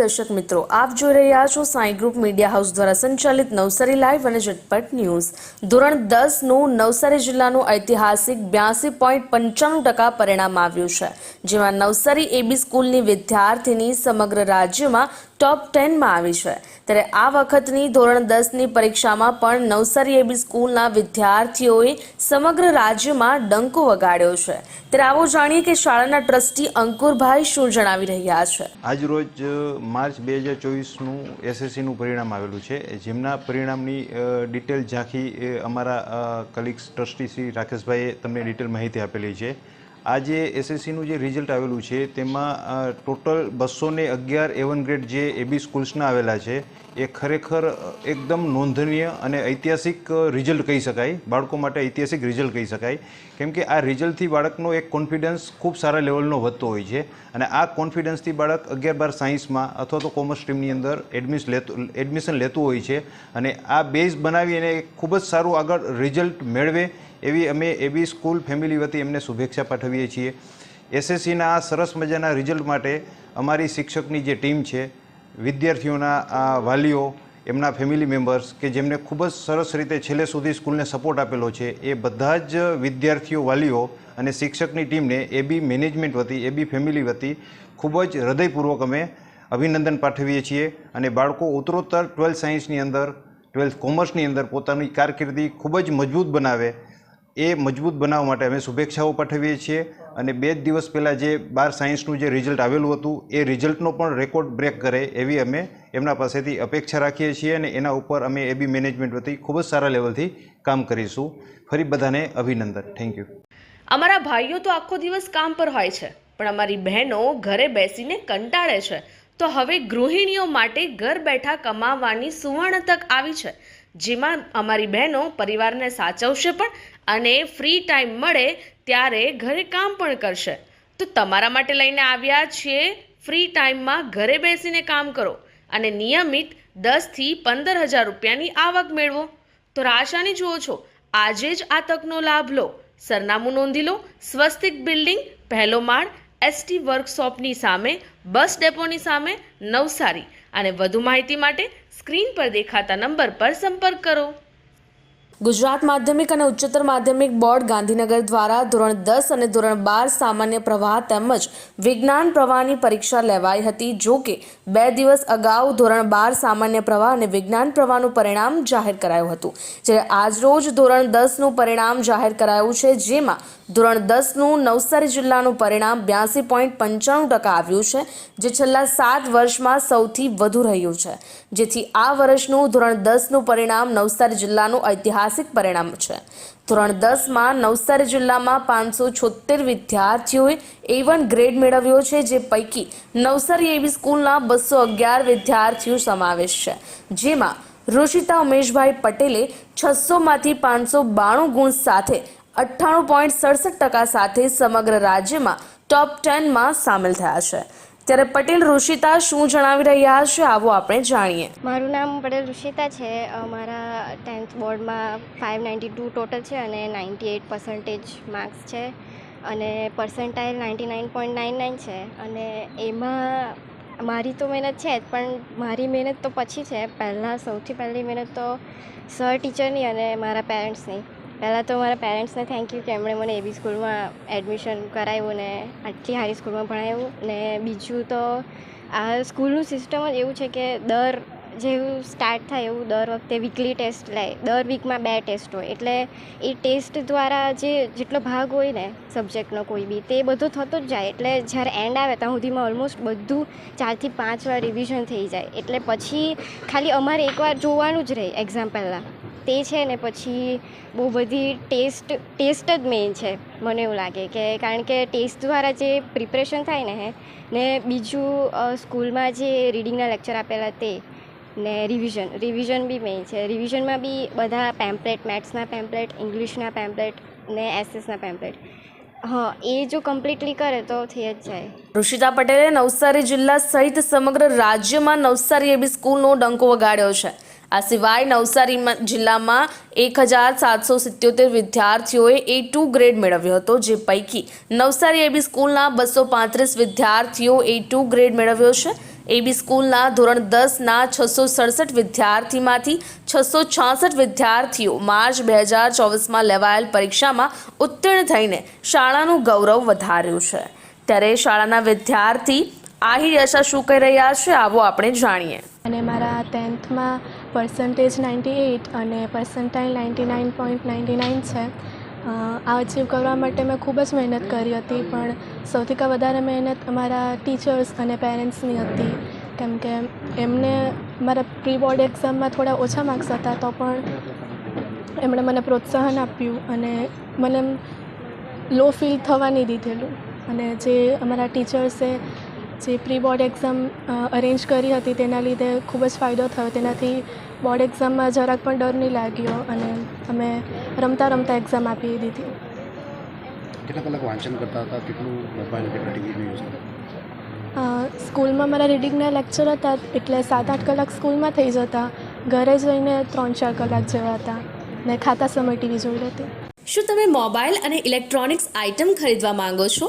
દર્શક મિત્રો, આપ જોઈ રહ્યા છો સાંઈ ગ્રુપ મીડિયા હાઉસ દ્વારા સંચાલિત નવસારી લાઈવ અને ઝટપટ ન્યૂઝ. ધોરણ દસનું નવસારી જિલ્લાનું ઐતિહાસિક બ્યાસી પોઈન્ટ પંચાણું ટકા પરિણામ આવ્યું છે, જેમાં નવસારી એબી સ્કૂલની વિદ્યાર્થીની સમગ્ર રાજ્યમાં ટોપ ટેનમાં આવી છે. ત્યારે આ વખતની ધોરણ દસની પરીક્ષામાં પણ નવસારી એબી સ્કૂલના વિદ્યાર્થીઓએ સમગ્ર રાજ્યમાં ડંકો વગાડ્યો છે. ત્યારે આવો જાણીએ કે શાળાના ટ્રસ્ટી અંકુરભાઈ શું જણાવી રહ્યા છે. આજરોજ રોજ માર્ચ બે હજાર ચોવીસનું એસએસસીનું પરિણામ આવેલું છે. જેમના પરિણામની ડિટેલ ઝાંખી અમારા કલિગ્સ ટ્રસ્ટી શ્રી રાકેશભાઈએ તમને ડિટેલ માહિતી આપેલી છે. આ જે એસએસસીનું જે રિઝલ્ટ આવેલું છે, તેમાં ટોટલ બસો ને અગિયાર એવન ગ્રેડ જે એબી સ્કૂલ્સના આવેલા છે, એ ખરેખર એકદમ નોંધનીય અને ઐતિહાસિક રિઝલ્ટ કહી શકાય. બાળકો માટે ઐતિહાસિક રિઝલ્ટ કહી શકાય. કેમ કે આ રિઝલ્ટથી બાળકનો એક કોન્ફિડન્સ ખૂબ સારા લેવલનો વધતો હોય છે. અને આ કોન્ફિડન્સથી બાળક અગિયાર બાર સાયન્સમાં અથવા તો કોમર્સ સ્ટ્રીમની અંદર એડમિશ લેતું એડમિશન લેતું હોય છે. અને આ બેઝ બનાવી અને ખૂબ જ સારું આગળ રિઝલ્ટ મેળવે એવી અમે એબી સ્કૂલ ફેમિલી વતી એમને શુભેચ્છા પાઠવીએ છીએ. એસએસસીના આ સરસ મજાના રિઝલ્ટ માટે અમારી શિક્ષકની જે ટીમ છે, વિદ્યાર્થીઓના વાલીઓ એમના ફેમિલી મેમ્બર્સ કે જેમને ખૂબ જ સરસ રીતે છેલ્લે સુધી સ્કૂલને સપોર્ટ આપેલો છે, એ બધા જ વિદ્યાર્થીઓ વાલીઓ અને શિક્ષકની ટીમને એબી મેનેજમેન્ટ વતી, એ બી ફેમિલી વતી ખૂબ જ હૃદયપૂર્વક અમે અભિનંદન પાઠવીએ છીએ અને બાળકો ઉત્તરોત્તર ટ્વેલ્થ સાયન્સની અંદર ટ્વેલ્થ કોમર્સની અંદર પોતાની કારકિર્દી ખૂબ જ મજબૂત બનાવે. એ મજબૂત બનાવવા માટે અમે શુભેચ્છાઓ પાઠવીએ છીએ. અને બે જ દિવસ પહેલાં જે બાર સાયન્સનું જે રિઝલ્ટ આવેલું હતું, એ રિઝલ્ટનો પણ રેકોર્ડ બ્રેક કરે એવી અમે એમના પાસેથી અપેક્ષા રાખીએ છીએ અને એના ઉપર અમે એબી મેનેજમેન્ટ વતી ખૂબ જ સારા લેવલથી કામ કરીશું. ફરી બધાને અભિનંદન. થેન્ક યુ અમારા ભાઈઓ તો આખો દિવસ કામ પર હોય છે, પણ અમારી બહેનો ઘરે બેસીને કંટાળે છે. તો હવે ગૃહિણીઓ માટે ઘર બેઠા કમાવાની સુવર્ણ તક આવી છે, જેમાં અમારી બહેનો પરિવારને સાચવશે પણ અને ફ્રી ટાઈમ મળે ત્યારે ઘરે કામ પણ કરશે. તો તમારા માટે લઈને આવ્યા છીએ. ફ્રી ટાઈમમાં ઘરે બેસીને કામ કરો અને નિયમિત દસથી પંદર હજાર રૂપિયાની આવક મેળવો. તો રાશાની જુઓ છો, આજે જ આ તકનો લાભ લો. સરનામું નોંધી લો, સ્વસ્તિક બિલ્ડિંગ, પહેલો માળ, એસટી વર્કશોપની સામે, બસ ડેપોની સામે, નવસારી. અને વધુ માહિતી માટે સ્ક્રીન પર દેખાતા નંબર પર સંપર્ક કરો. ગુજરાત માધ્યમિક અને ઉચ્ચતર માધ્યમિક બોર્ડ ગાંધીનગર દ્વારા ધોરણ દસ અને ધોરણ બાર સામાન્ય પ્રવાહ તેમજ વિજ્ઞાન પ્રવાહની પરીક્ષા લેવાઈ હતી, જો કે બે દિવસ અગાઉ ધોરણ બાર સામાન્ય પ્રવાહ અને વિજ્ઞાન પ્રવાહનું પરિણામ જાહેર કરાયું હતું. જ્યારે આજરોજ ધોરણ દસનું પરિણામ જાહેર કરાયું છે, જેમાં ધોરણ દસનું નવસારી જિલ્લાનું પરિણામ બ્યાસી પોઈન્ટ પંચાણું ટકા આવ્યું છે, જે છેલ્લા સાત વર્ષમાં સૌથી વધુ રહ્યું છે. જેથી આ વર્ષનું ધોરણ દસનું પરિણામ નવસારી જિલ્લાનું ઐતિહાસિક પરિણામ છે. ધોરણ દસમાં નવસારી જિલ્લામાં પાંચસો છોતેર વિદ્યાર્થીઓએ એ વન ગ્રેડ મેળવ્યો છે, જે પૈકી નવસારી એવી સ્કૂલના બસો અગિયાર વિદ્યાર્થીઓ સમાવેશ છે. જેમાં ઋષિતા ઉમેશભાઈ પટેલે છસોમાંથી પાંચસો બાણું ગુણ સાથે અઠ્ઠાણું પોઈન્ટ સડસઠ ટકા સાથે સમગ્ર રાજ્યમાં ટોપ ટેનમાં સામેલ થયા છે. ત્યારે પટેલ, ઋષિતા શું જણાવી રહ્યા છે, આવો આપણે જાણીએ. મારું નામ પટેલ ઋષિતા છે. અમારા ટેન્થ બોર્ડમાં ફાઇવ નાઇન્ટી ટુ ટોટલ છે અને નાઇન્ટી એઇટ પર્સન્ટેજ માર્ક્સ છે. અને percentile ninety nine point nine nine છે. અને એમાં મારી તો મહેનત છે જ, પણ મારી મહેનત તો પછી છે. પહેલાં સૌથી પહેલી મહેનત તો સર ટીચરની અને મારા પેરેન્ટ્સની પહેલાં તો મારા પેરેન્ટ્સને થેન્ક યુ કે એમણે મને એવી સ્કૂલમાં એડમિશન કરાવ્યું ને આટલી સારી સ્કૂલમાં ભણાવ્યું. ને બીજું તો આ સ્કૂલનું સિસ્ટમ જ એવું છે કે દર જેવું સ્ટાર્ટ થાય એવું દર વખતે વીકલી ટેસ્ટ લે, દર વીકમાં બે ટેસ્ટ હોય. એટલે એ ટેસ્ટ દ્વારા જે જેટલો ભાગ હોય ને સબ્જેક્ટનો કોઈ બી, તે બધો થતો જ જાય. એટલે જ્યારે એન્ડ આવે ત્યાં સુધીમાં ઓલમોસ્ટ બધું ચારથી પાંચ વાર રિવિઝન થઈ જાય. એટલે પછી ખાલી અમારે એકવાર જોવાનું જ રહે એક્ઝામ પહેલાં. તે છે ને પછી બહુ બધી ટેસ્ટ ટેસ્ટ જ મેઇન છે, મને એવું લાગે કે કારણ કે ટેસ્ટ દ્વારા જે પ્રિપરેશન થાય ને ને બીજું સ્કૂલમાં જે રીડિંગના લેક્ચર આપેલા તે, ને રિવિઝન રિવિઝન બી મેઇન છે. રિવિઝનમાં બી બધા પેમ્પલેટ મેથ્સના પેમ્પલેટ ઇંગ્લિશના પેમ્પલેટ ને એસએસના પેમ્પલેટ હા, એ જો કમ્પ્લીટલી કરે તો થઈ જ જાય. ઋષિતા પટેલે નવસારી જિલ્લા સહિત સમગ્ર રાજ્યમાં નવસારી એબી સ્કૂલનો ડંકો વગાડ્યો છે. આ સિવાય નવસારી જિલ્લામાં એક હજાર સાતસો સિત્યોતેર વિદ્યાર્થીઓએ એ ટુ ગ્રેડ મેળવ્યો હતો, જે પૈકી નવસારી એબી સ્કૂલના બસો પાંત્રીસ વિદ્યાર્થીઓ એ ટુ ગ્રેડ મેળવ્યો છે. એબી સ્કૂલના ધોરણ દસના છસો સડસઠ વિદ્યાર્થીમાંથી છસો છાસઠ વિદ્યાર્થીઓ માર્ચ બે હજાર ચોવીસમાં લેવાયેલ પરીક્ષામાં ઉત્તીર્ણ થઈને શાળાનું ગૌરવ વધાર્યું છે. ત્યારે શાળાના વિદ્યાર્થી આહિર યશા શું કહી રહ્યા છે, આવો આપણે જાણીએ. અને મારા ટેન્થમાં પર્સન્ટેજ નાઇન્ટી એઇટ અને percentile ninety nine point ninety nine છે આ અચીવ કરવા માટે મેં ખૂબ જ મહેનત કરી હતી, પણ સૌથી વધારે મહેનત અમારા ટીચર્સ અને પેરેન્ટ્સની હતી. કેમ કે એમને મારા પ્રી બોર્ડ એક્ઝામમાં થોડા ઓછા માર્ક્સ હતા, તો પણ એમણે મને પ્રોત્સાહન આપ્યું અને મને લો ફીલ થવા નહીં દીધેલું. અને જે અમારા ટીચર્સે જે પ્રી બોર્ડ એક્ઝામ અરેન્જ કરી હતી તેના લીધે ખૂબ જ ફાયદો થયો. તેનાથી બોર્ડ એક્ઝામમાં જરાક પણ ડર નહીં લાગ્યો અને અમે રમતા રમતા એક્ઝામ આપી દીધી. કેટલા કલાક વાંચન કરતા હતા? કેટલું મોબાઈલ કેટલા ટીવીનો યુઝ કરતા સ્કૂલમાં મારા રીડિંગના લેક્ચર હતા એટલે સાત આઠ કલાક સ્કૂલમાં થઈ જતા. ઘરે જઈને ત્રણ ચાર કલાક જેવા હતા. ને ખાતા સમય ટીવી જોઈ લેતી. શું તમે મોબાઈલ અને ઇલેક્ટ્રોનિક્સ આઇટમ ખરીદવા માંગો છો?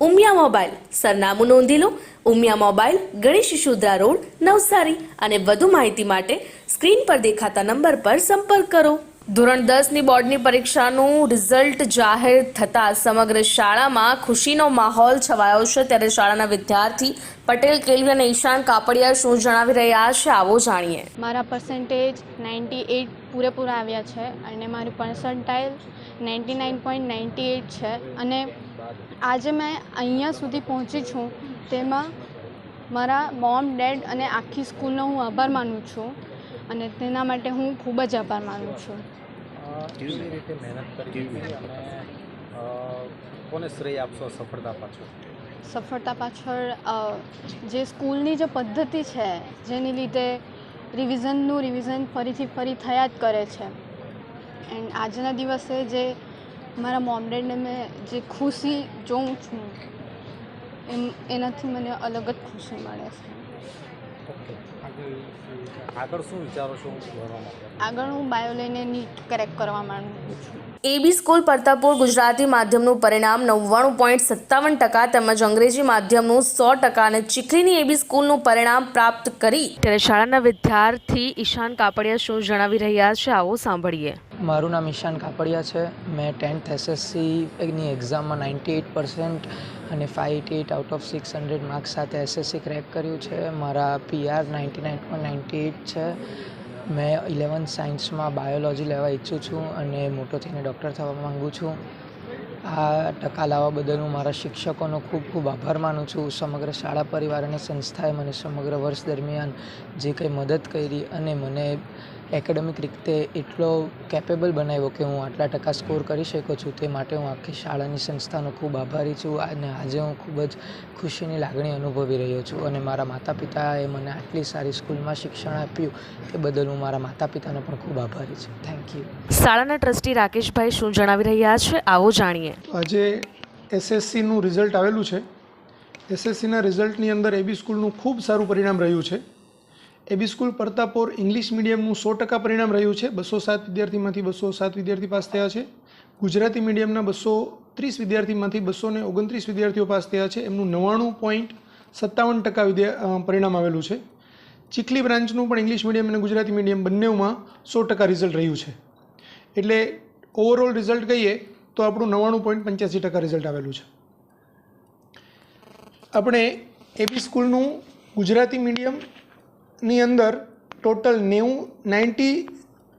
ઉમિયા મોબાઈલ. સરનામું નોંધી લો. Umiya mobile Ganesh Shudra road Navsari. અને વધુ માહિતી માટે સ્ક્રીન પર દેખાતા નંબર પર સંપર્ક કરો. ધોરણ દસની બોર્ડની પરીક્ષાનું રિઝલ્ટ જાહેર થતાં સમગ્ર શાળામાં ખુશીનો માહોલ છવાયો છે. ત્યારે શાળાના વિદ્યાર્થી પટેલ કેલવી અને ઈશાન કાપડિયા શું જણાવી રહ્યા છે આવો જાણીએ. મારા પર્સન્ટેજ નાઇન્ટી એઇટ પૂરેપૂરા આવ્યા છે અને મારી percentile ninety nine point ninety eight છે. અને આજે મેં અહીંયા સુધી પહોંચી છું. તેમાં મારા મોમ ડેડ અને આખી સ્કૂલનો હું આભાર માનું છું અને તેના માટે હું ખૂબ જ આભાર માનું છું. કેવી રીતે મહેનત કરી અને કોને શ્રેય આપશો સફળતા પાછળ? સફળતા પાછળ જે સ્કૂલની જે પદ્ધતિ છે જેની લીધે રિવિઝનનું રિવિઝન ફરીથી ફરી થયા જ કરે છે. એન્ડ આજના દિવસે જે મારા મોમ ડેડને મેં જે ખુશી જોઉં છું એમ એનાથી મને અલગ જ ખુશી મળે છે. આગળ શું વિચારો છો આગળ હું બાયો લઈને નીટ કરેક્ટ કરવા માંગુ છું. એબી સ્કૂલ પરતાપુર ગુજરાતી માધ્યમનું પરિણામ નવ્વાણું પોઈન્ટ સત્તાવન ટકા તેમજ અંગ્રેજી માધ્યમનું સો ટકા અને ચીખલીની એબી સ્કૂલનું પરિણામ પ્રાપ્ત કરી. ત્યારે શાળાના વિદ્યાર્થી ઈશાન કાપડિયા શું જણાવી રહ્યા છે? આવો સાંભળીએ. મારું નામ ઈશાન કાપડિયા છે. મેં ટેન્થ એસએસસીની એક્ઝામમાં નાઇન્ટી એઇટ પર્સન્ટ અને five eighty eight out of six hundred marks સાથે એસએસસી ક્રેક કર્યું છે. મારા PR ninety nine point ninety eight છે. મેં ઇલેવન્થ સાયન્સમાં બાયોલોજી લેવા ઈચ્છું છું અને મોટો થઈને ડૉક્ટર થવા માગું છું. આ ટકા લાવવા બદલ હું મારા શિક્ષકોનો ખૂબ ખૂબ આભાર માનું છું. સમગ્ર શાળા પરિવાર અને સંસ્થાએ મને સમગ્ર વર્ષ દરમિયાન જે કંઈ મદદ કરી અને મને એકેડેમિક રીતે એટલો કેપેબલ બનાવ્યો કે હું આટલા ટકા સ્કોર કરી શકું છું તે માટે હું આખી શાળાની સંસ્થાનો ખૂબ આભારી છું અને આજે હું ખૂબ જ ખુશીની લાગણી અનુભવી રહ્યો છું અને મારા માતા પિતાએ મને આટલી સારી સ્કૂલમાં શિક્ષણ આપ્યું તે બદલ હું મારા માતા પિતાનો પણ ખૂબ આભારી છું. થેન્ક યુ શાળાના ટ્રસ્ટી રાકેશભાઈ શું જણાવી રહ્યા છે? આવો જાણીએ. આજે એસએસસીનું રિઝલ્ટ આવેલું છે. એસએસસીના રિઝલ્ટની અંદર એબી સ્કૂલનું ખૂબ સારું પરિણામ રહ્યું છે. એબી સ્કૂલ પરતાપોર ઇંગ્લિશ મીડિયમનું સો ટકા પરિણામ રહ્યું છે. બસો સાત વિદ્યાર્થીમાંથી બસો સાત વિદ્યાર્થી પાસ થયા છે. ગુજરાતી મીડિયમના બસો ત્રીસ વિદ્યાર્થીમાંથી બસો ને ઓગણત્રીસ વિદ્યાર્થીઓ પાસ થયા છે. એમનું નવ્વાણું પોઈન્ટ સત્તાવન ટકા વિદ્યા પરિણામ આવેલું છે. ચીખલી બ્રાન્ચનું પણ ઇંગ્લિશ મીડિયમ અને ગુજરાતી મીડિયમ બંનેમાં સો ટકા રિઝલ્ટ રહ્યું છે. એટલે ઓવરઓલ રિઝલ્ટ કહીએ તો આપણું નવ્વાણું પોઈન્ટ પંચ્યાસી ટકા રિઝલ્ટ આવેલું છે. આપણે એપી સ્કૂલનું ગુજરાતી મીડિયમની અંદર ટોટલ નેવું, નાઇન્ટી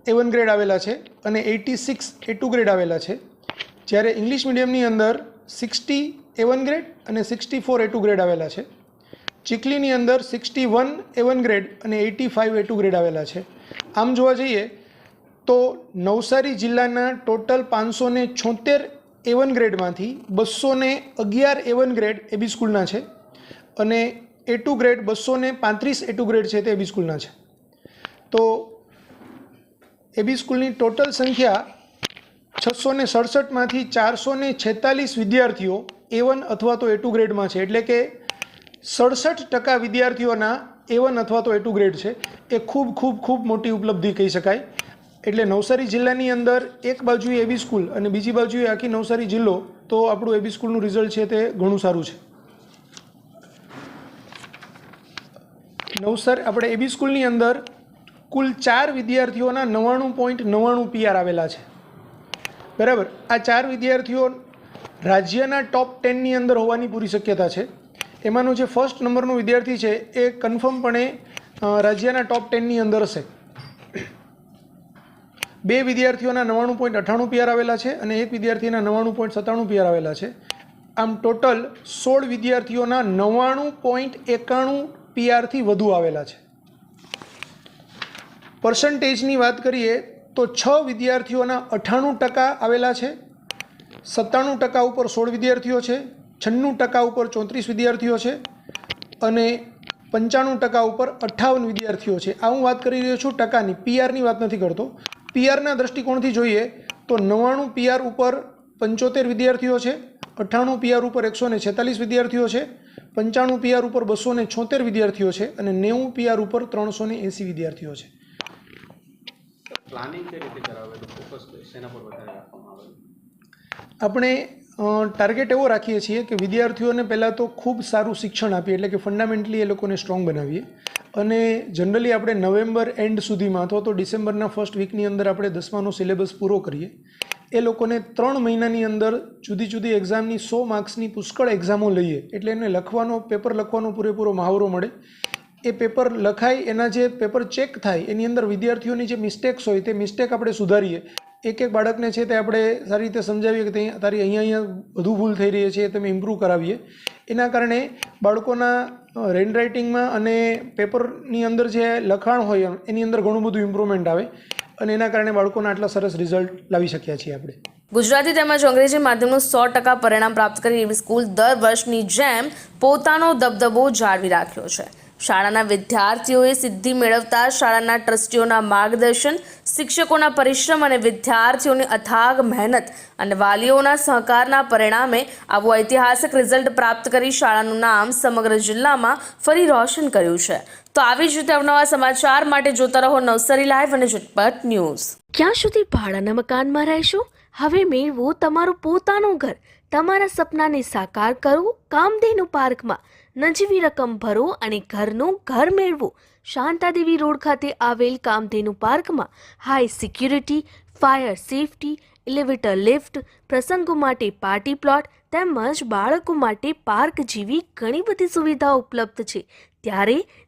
એવન ગ્રેડ આવેલા છે અને eighty six A two grade આવેલા છે. જ્યારે ઇંગ્લિશ મીડિયમની અંદર સિક્સટી એવન ગ્રેડ અને sixty four A two grade આવેલા છે. ચીખલીની અંદર sixty one A one grade અને eighty five A two grade આવેલા છે. આમ જોવા જઈએ તો નવસારી જિલ્લાના ટોટલ પાંચસો ને છોતેર વન ગ્રેડમાંથી બસો ને અગિયાર એવન ગ્રેડ એબી સ્કૂલના છે. અને એ ટુ ગ્રેડ બસો ને પાંત્રીસ એ ટુ ગ્રેડ છે તે એબી સ્કૂલના છે. તો એબી સ્કૂલની ટોટલ સંખ્યા છસો ને સડસઠમાંથી ચારસો ને છેતાલીસ વિદ્યાર્થીઓ એ વન અથવા તો એ ટુ ગ્રેડમાં છે. એટલે કે સડસઠ ટકા વિદ્યાર્થીઓના એ વન અથવા તો એ ટુ ગ્રેડ છે. એ ખૂબ ખૂબ ખૂબ મોટી ઉપલબ્ધિ કહી શકાય. એટલે નવસારી જિલ્લાની અંદર એક બાજુએ એબી સ્કૂલ અને બીજી બાજુએ આખી નવસારી જિલ્લો, તો આપણું એબી સ્કૂલનું રિઝલ્ટ છે તે ઘણું સારું છે. નવસારી આપણે એબી સ્કૂલની અંદર કુલ ચાર વિદ્યાર્થીઓના નવ્વાણું પોઈન્ટ નવ્વાણું પીઆર આવેલા છે. બરાબર? આ ચાર વિદ્યાર્થીઓ રાજ્યના ટોપ ટેનની અંદર હોવાની પૂરી શક્યતા છે. એમાંનો જે ફર્સ્ટ નંબરનો વિદ્યાર્થી છે, એ કન્ફર્મપણે રાજ્યના ટોપ ટેનની અંદર હશે. બે વિદ્યાર્થીઓના નવ્વાણું પોઈન્ટ અઠ્ઠાણું પીઆર આવેલા છે અને એક વિદ્યાર્થીના નવ્વાણું પોઈન્ટ સત્તાણું પીઆર આવેલા છે. આમ ટોટલ સોળ વિદ્યાર્થીઓના નવ્વાણું પોઈન્ટ એકાણું પીઆરથી વધુ આવેલા છે. પર્સન્ટેજની વાત કરીએ તો છ વિદ્યાર્થીઓના અઠ્ઠાણું ટકા આવેલા છે, સત્તાણું ટકા ઉપર સોળ વિદ્યાર્થીઓ છે, છન્નું ટકા ઉપર ચોત્રીસ વિદ્યાર્થીઓ છે અને પંચાણું ટકા ઉપર અઠ્ઠાવન વિદ્યાર્થીઓ છે. આ હું વાત કરી રહ્યો છું ટકાની, પીઆરની વાત નથી કરતો. પીઆરના દૃષ્ટિકોણથી જોઈએ તો નવ્વાણું પીઆર ઉપર પંચોતેર વિદ્યાર્થીઓ છે, અઠ્ઠાણું પીઆર ઉપર એકસો ને છેતાલીસ વિદ્યાર્થીઓ છે પંચાણું પીઆર ઉપર બસો ને છોતેર વિદ્યાર્થીઓ છે અને નેવું પીઆર ઉપર ત્રણસો ને એંસી વિદ્યાર્થીઓ છે. આપણે ટાર્ગેટ એવો રાખીએ છીએ કે વિદ્યાર્થીઓને પહેલાં તો ખૂબ સારું શિક્ષણ આપીએ એટલે કે ફંડામેન્ટલી એ લોકોને સ્ટ્રોંગ બનાવીએ. અને જનરલી આપણે નવેમ્બર એન્ડ સુધીમાં અથવા તો ડિસેમ્બરના ફર્સ્ટ વીકની અંદર આપણે દસમાનો સિલેબસ પૂરો કરીએ. એ લોકોને ત્રણ મહિનાની અંદર જુદી જુદી એક્ઝામની સો માર્ક્સની પુષ્કળ એક્ઝામો લઈએ. એટલે એને લખવાનો પેપર લખવાનો પૂરેપૂરો મહાવરો મળે. એ પેપર લખાય, એના જે પેપર ચેક થાય, એની અંદર વિદ્યાર્થીઓની જે મિસ્ટેક્સ હોય, તે મિસ્ટેક આપણે સુધારીએ. એક એક બાળકને છે તે આપણે સારી રીતે સમજાવીએ કે તારી અહીંયા અહીંયા વધુ ભૂલ થઈ રહી છે, તમે ઇમ્પ્રૂવ કરાવીએ. એના કારણે બાળકોના રેન્ડ રાઇટિંગમાં અને પેપરની અંદર જે લખાણ હોય, એની અંદર ઘણું બધું ઇમ્પ્રુવમેન્ટ આવે. અને એના કારણે બાળકોના આટલા સરસ રિઝલ્ટ લાવી શક્યા છીએ આપણે. ગુજરાતી તેમજ અંગ્રેજી માધ્યમનું સો ટકા પરિણામ પ્રાપ્ત કરી એવી સ્કૂલ દર વર્ષની જેમ પોતાનો દબદબો જાળવી રાખ્યો છે. શાળાના વિદ્યાર્થીઓએ સિદ્ધિ મેળવતા શાળાના ટ્રસ્ટીઓના માર્ગદર્શન, શિક્ષકોના પરિશ્રમ અને વિદ્યાર્થીઓની અથાગ મહેનત અને વાલીઓના સહકારના પરિણામે આવું ઐતિહાસિક રિઝલ્ટ પ્રાપ્ત કરી શાળાનું નામ સમગ્ર જિલ્લામાં ફરી રોશન કર્યું છે. તો આવી જ રીતે અવનવા સમાચાર માટે જોતા રહો નવસારી લાઈવ અને ઝટપટ ન્યૂઝ. ક્યાં સુધી ભાડાના મકાનમાં રહેશો? હવે મેળવો તમારું પોતાનું ઘર. તમારા સપનાને સાકાર કરો કામધેનુ પાર્કમાં. નજીવી રકમ ભરો અને ઘરનું ઘર મેળવો. શાંતાદેવી રોડ ખાતે આવેલ કામધેનુ પાર્કમાં high security, fire safety, elevator lift, પ્રસંગો માટે પાર્ટી પ્લોટ તેમજ બાળકો માટે પાર્ક જેવી ઘણી બધી સુવિધાઓ ઉપલબ્ધ છે. ત્યારે